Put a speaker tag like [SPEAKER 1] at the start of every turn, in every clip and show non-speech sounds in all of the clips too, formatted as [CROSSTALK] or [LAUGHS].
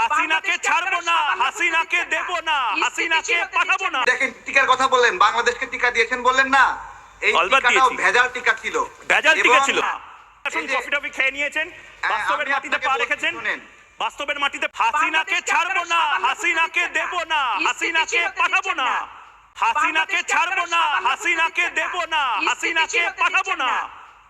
[SPEAKER 1] হাসিনাকে ছাড়বো না হাসিনাকে দেব না হাসিনাকে পাঠাবো না।
[SPEAKER 2] দেখেন টিকার কথা বললেন বাংলাদেশকে টিকা দিয়েছেন বললেন না। এই টিকাটাও ভেজাল টিকা ছিল।
[SPEAKER 1] ভেজাল টিকা ছিল। আসুন কফি টফি খেয়ে নিয়েছেন
[SPEAKER 2] হ্যাঁ,
[SPEAKER 1] বাস্তবের মাটিতে পা রেখেছেন।
[SPEAKER 2] শুনেন।
[SPEAKER 1] বাস্তবের মাটিতে হাসিনাকে ছাড়বো না হাসিনাকে দেব না হাসিনাকে পাঠাবো না। হাসিনাকে ছাড়বো না হাসিনাকে দেব না হাসিনাকে পাঠাবো না।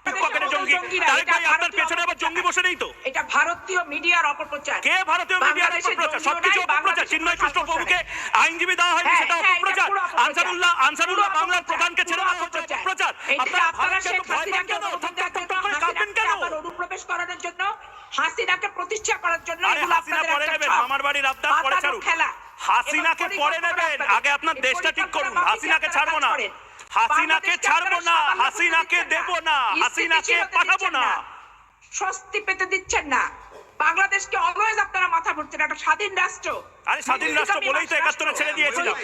[SPEAKER 1] পকেটে জঙ্গি? তারেক ভাই আপনার পেছনে আবার জঙ্গি বসে নেই তো?
[SPEAKER 3] এটা ভারতীয় মিডিয়ার অপপ্রচার।
[SPEAKER 1] কে ভারতীয় মিডিয়ার অপপ্রচার? সবকিছু অপপ্রচার। চিন্ময়
[SPEAKER 3] কোনো
[SPEAKER 1] কৃষ্ণ
[SPEAKER 3] শাসক
[SPEAKER 1] প্রভুকে
[SPEAKER 3] নাই।
[SPEAKER 1] আইনজীবী দেওয়া হয়নি সেটা অপপ্রচার। আনসারুল্লাহ আনসারুল্লাহ বাংলার প্রধানকে ছেড়ে দেওয়া হচ্ছে
[SPEAKER 3] অপপ্রচার।
[SPEAKER 1] অপপ্রচার। আপনারা
[SPEAKER 3] আপনারা শেখ
[SPEAKER 1] তো ভয় পান
[SPEAKER 3] হাসিনাকে
[SPEAKER 1] কেন?
[SPEAKER 3] অনুপ্রবেশ
[SPEAKER 1] থক থক থক করে কাঁদবেন কেন?
[SPEAKER 3] অনুপ্রবেশ করানোর জন্য হাসিনাকে প্রতিষ্ঠা করার জন্য
[SPEAKER 1] হাসিনা পরে নেবেন বাড়ির আবদার পরে ছাড়ুন।
[SPEAKER 3] খেলা।
[SPEAKER 1] হাসিনাকে পরে নেবেন। আগে আপনার দেশটা ঠিক করুন। হাসিনাকে ছাড়বো না।
[SPEAKER 3] আপনারা।
[SPEAKER 1] হাসিনাকে ছাড়বো না হাসিনাকে দেব
[SPEAKER 3] না।
[SPEAKER 1] হাসিনাকে পাঠাবো না।
[SPEAKER 3] স্বস্তি পেতে দিচ্ছেন না। বাংলাদেশকে অলওয়েজ আপনারা মাথা ভরছেন একটা স্বাধীন রাষ্ট্র।
[SPEAKER 1] আরে স্বাধীন রাষ্ট্র বলেই তো একাত্তরে ছেড়ে দিয়েছিলাম।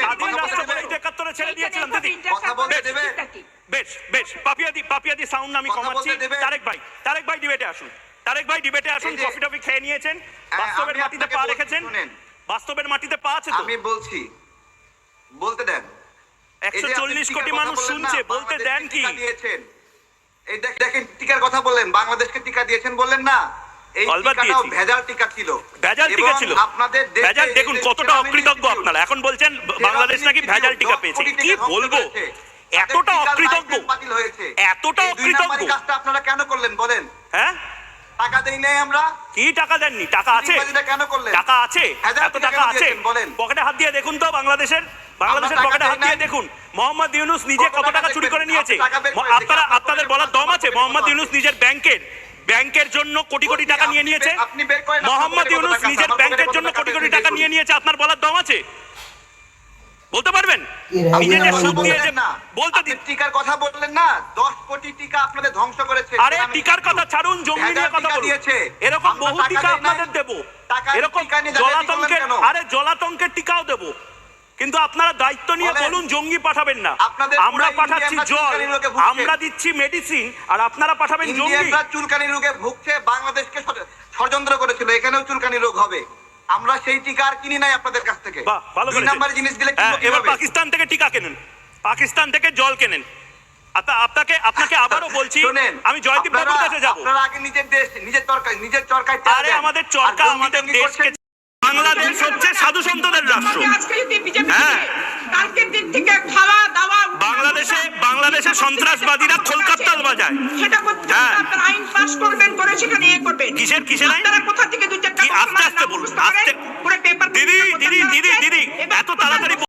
[SPEAKER 1] স্বাধীন রাষ্ট্র বলেই তো? একাত্তরে ছেড়ে দিয়েছিলাম দিদি।
[SPEAKER 2] কথা বলতে দেবে?
[SPEAKER 1] বেশ বেশ। পাপিয়াদি পাপিয়াদি সাউন্ড আমি কমাচ্ছি। তারেক ভাই তারেক ভাই ডিবেটে আসুন। তারেক ভাই ডিবেটে আসুন কফি টফি খেয়ে নিয়েছেন
[SPEAKER 2] হ্যাঁ,
[SPEAKER 1] বাস্তবের মাটিতে পা রেখেছেন। বাস্তবের মাটিতে পা আছে তো?
[SPEAKER 2] আমি বলছি বলতে দেন।
[SPEAKER 1] একশো চল্লিশ কোটি মানুষ শুনছে বলতে দেন কি?
[SPEAKER 2] দিয়েছেন। এই দেখেন টিকার কথা বললেন বাংলাদেশকে টিকা দিয়েছেন বললেন না। ভেজাল টিকা ছিল।
[SPEAKER 1] ভেজাল টিকা ছিল।
[SPEAKER 2] আপনাদের
[SPEAKER 1] ভেজাল দেখুন কতটা অকৃতজ্ঞ আপনারা। এখন বলছেন বাংলাদেশ নাকি ভেজাল টিকা পেয়েছে। কি বলব? এতটা অকৃতজ্ঞ।
[SPEAKER 2] বাতিল হয়েছে।
[SPEAKER 1] এতটা অকৃতজ্ঞ।
[SPEAKER 2] কাজটা আপনারা কেন করলেন বলেন?
[SPEAKER 1] হ্যাঁ?
[SPEAKER 2] টাকা দেই নাই আমরা?
[SPEAKER 1] কি টাকা দেননি? টাকা আছে।
[SPEAKER 2] কেন করলেন?
[SPEAKER 1] টাকা আছে। এত
[SPEAKER 2] টাকা
[SPEAKER 1] আছে।
[SPEAKER 2] বলেন?
[SPEAKER 1] পকেটে হাত দিয়ে দেখুন তো বাংলাদেশের। বাংলাদেশের পকেটে হাত দিয়ে দেখুন। মোহাম্মদ ইউনুস নিজে
[SPEAKER 2] কত টাকা
[SPEAKER 1] চুরি করে নিয়েছে। আপনারা আপনাদের বলার দম আছে। মোহাম্মদ ইউনুস নিজের ব্যাংকের। ব্যাংকের জন্য কোটি কোটি টাকা নিয়ে নিয়েছে। মোহাম্মদ ইউনুস নিজের ব্যাংকের জন্য কোটি কোটি টাকা নিয়ে নিয়েছে। আপনার বলার দম আছে? বলতে পারবেন?
[SPEAKER 4] এর
[SPEAKER 1] যে সুদ
[SPEAKER 4] বলবেন
[SPEAKER 1] দিয়েছে বলতে দিন।
[SPEAKER 2] টিকার কথা বললেন না দশ কোটি টিকা আপনাদের ধ্বংস করেছে।
[SPEAKER 1] আরে টিকার কথা ছাড়ুন জঙ্গি নিয়ে কথা বলুন। এরকম বহু
[SPEAKER 2] টিকা
[SPEAKER 1] আপনাদের দেব। এরকম
[SPEAKER 2] টিকা নিয়ে জালিয়াতি করলেন
[SPEAKER 1] জলাতঙ্কের আরে জলাতঙ্কের টিকাও দেব। কিন্তু আপনারা দায়িত্ব নিয়ে
[SPEAKER 2] বলুন।
[SPEAKER 1] জঙ্গি পাঠাবেন না।
[SPEAKER 2] আপনাদের
[SPEAKER 1] আমরা পাঠাচ্ছি জল। আমরা দিচ্ছি মেডিসিন আর আপনারা পাঠাবেন জঙ্গি।
[SPEAKER 2] চুলকানি রোগে ভুগছে বাংলাদেশকে ষড়- ষড়যন্ত্র করেছিল এখানেও চুলকানি রোগ হবে। আমরা সেই টিকা আর কিনি নাই আপনাদের কাছ থেকে।
[SPEAKER 1] ভালো
[SPEAKER 2] দুই নাম্বার জিনিস দিলে
[SPEAKER 1] হ্যাঁ, এবার পাকিস্তান থেকে টিকা কেনেন? পাকিস্তান থেকে জল কেনেন? আপনাকে আপনাকে আবারও [LAUGHS] বলছি আমি জয়দীপ বাবুর কাছে যাব।
[SPEAKER 2] আপনারা আগে নিজের দেশ নিজের চরকায় নিজের চরকায় তেল
[SPEAKER 1] আরে আমাদের চরকা আমাদের দেশকে বাংলাদেশ হচ্ছে সাধু সন্তদের রাষ্ট্র। হ্যাঁ।
[SPEAKER 3] কালকের দিন থেকে খাওয়া দাওয়া
[SPEAKER 1] বাংলাদেশে বাংলাদেশে সন্ত্রাসবাদীরা কলকাতাল বাজায়।
[SPEAKER 3] সেটা করতে
[SPEAKER 1] হ্যাঁ।
[SPEAKER 3] আইন পাস করবেন করে সেখানে করবেন।
[SPEAKER 1] কিসের কিসের?
[SPEAKER 3] আপনারা কোথা থেকে
[SPEAKER 1] আস্তে আস্তে বলুন আস্তে। দিদি দিদি দিদি দিদি এত তাড়াতাড়ি